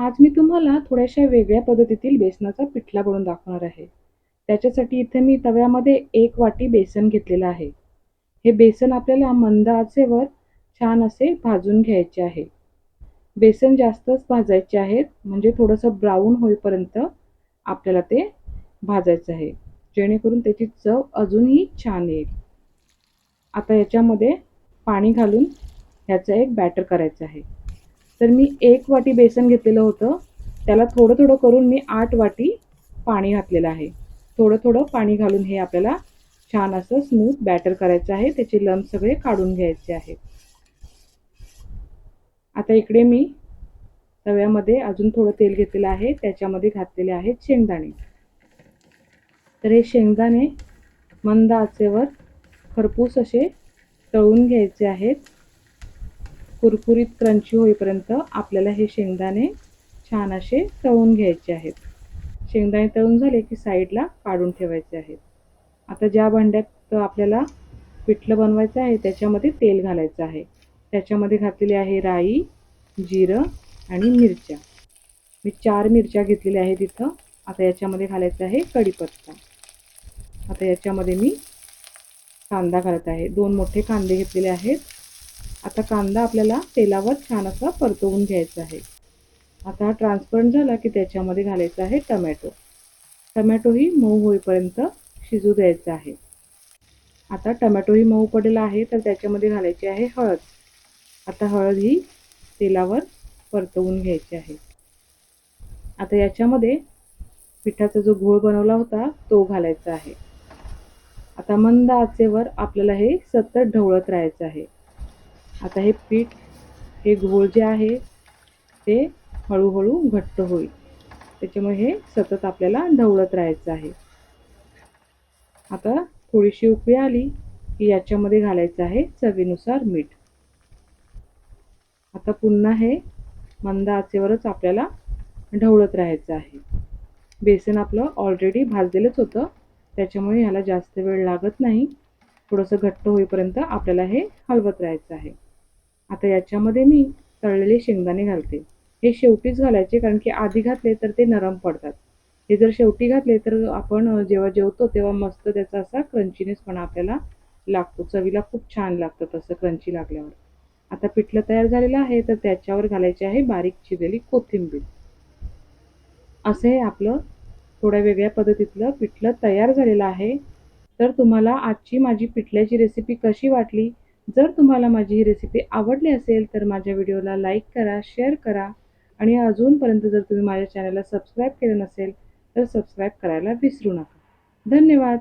आज मी तुम्हाला थोड्याशा वेगळ्या पद्धतीतील बेसनाचा पिठला बनवून दाखवणार आहे. त्याच्यासाठी इथे मी तव्यामध्ये एक वाटी बेसन घेतलेलं आहे. हे बेसन आपल्याला मंद आचेवर छान असे भाजून घ्यायचे आहे. बेसन जास्तच भाजायचे आहेत म्हणजे थोडंसं ब्राऊन होईपर्यंत आपल्याला ते भाजायचं आहे. जेणेकरून त्याची चव अजूनही छान येईल. आता याच्यामध्ये पाणी घालून ह्याचं एक बॅटर करायचं आहे. तर मी एक वाटी बेसन घेतलेलं होतं. त्याला थोडं थोडं करून मी आठ वाटी पाणी घातलेलं आहे. थोडं थोडं पाणी घालून हे आपल्याला छान असं स्मूथ बॅटर करायचं आहे. त्याचे लंब सगळे काढून घ्यायचे आहेत आता इकडे मी तव्यामध्ये अजून थोडं तेल घेतलेलं आहे. त्याच्यामध्ये घातलेले आहेत शेंगदाणे. तर हे शेंगदाणे मंद आचेवर खरपूस असे तळून घ्यायचे आहेत. कुरकुरीत क्रंची होईपर्यंत आपल्याला हे शेंगदाणे छान असे तळून घ्यायचे आहेत. शेंगदाणे तळून झाले की साईडला काढून ठेवायचे आहेत. आता ज्या भांड्यात आपल्याला पिठलं बनवायचं आहे त्याच्यामध्ये तेल घालायचं आहे. त्याच्यामध्ये घातलेली आहे राई जिरं आणि मिरच्या. मी चार मिरच्या घेतलेल्या आहेत इथं. आता याच्यामध्ये घालायचं आहे कढीपत्ता. आता याच्यामध्ये मी कांदा घालत आहे. दोन मोठे कांदे घेतलेले आहेत. आता कांदा आपल्याला तेलावर छान असा परतवून घ्यायचा आहे. आता हा ट्रान्सपरंट झाला की त्याच्यामध्ये घालायचा आहे टमॅटो. टमॅटोही मऊ होईपर्यंत शिजू द्यायचा आहे. आता टमॅटोही मऊ पडलेला आहे तर त्याच्यामध्ये घालायची आहे हळद. आता हळद ही तेलावर परतवून घ्यायची आहे. आता याच्यामध्ये पिठाचा जो घोळ बनवला होता तो घालायचा आहे. आता मंद आचेवर आपल्याला हे सतत ढवळत राहायचं आहे. आता हे पीठ हे घोळ जे आहे ते हळूहळू घट्ट होईल. त्याच्यामुळे हे सतत आपल्याला ढवळत राहायचं आहे. आता थोडीशी उकळी आली की याच्यामध्ये घालायचं आहे चवीनुसार मीठ. आता पुन्हा हे मंद आचेवरच आपल्याला ढवळत राहायचं आहे. बेसन आपलं ऑलरेडी भाजलेलंच होतं. त्याच्यामुळे ह्याला जास्त वेळ लागत नाही. थोडंसं घट्ट होईपर्यंत आपल्याला हे हलवत राहायचं आहे. आता याच्यामध्ये मी तळलेले शेंगदाणे घालते. हे शेवटीच घालायचे कारण की आधी घातले तर ते नरम पडतात. हे जर शेवटी घातले तर आपण जेव्हा जेवतो तेव्हा मस्त त्याचा असा क्रंचीनेसपणा आपल्याला लागतो. चवीला खूप छान लागतं तसं क्रंची लागल्यावर. आता पिठलं तयार झालेलं आहे तर त्याच्यावर घालायचे आहे बारीक चिरलेली कोथिंबीर. असं हे आपलं थोड्या वेगळ्या पद्धतीतलं पिठलं तयार झालेलं आहे. तर तुम्हाला आजची माझी पिठल्याची रेसिपी कशी वाटली? जर तुम्हाला माझी ही रेसिपी आवडली असेल तर माझ्या व्हिडिओला लाईक करा शेअर करा. आणि अजूनपर्यंत जर तुम्ही माझ्या चॅनलला सबस्क्राईब केलं नसेल तर सबस्क्राईब करायला विसरू नका. धन्यवाद.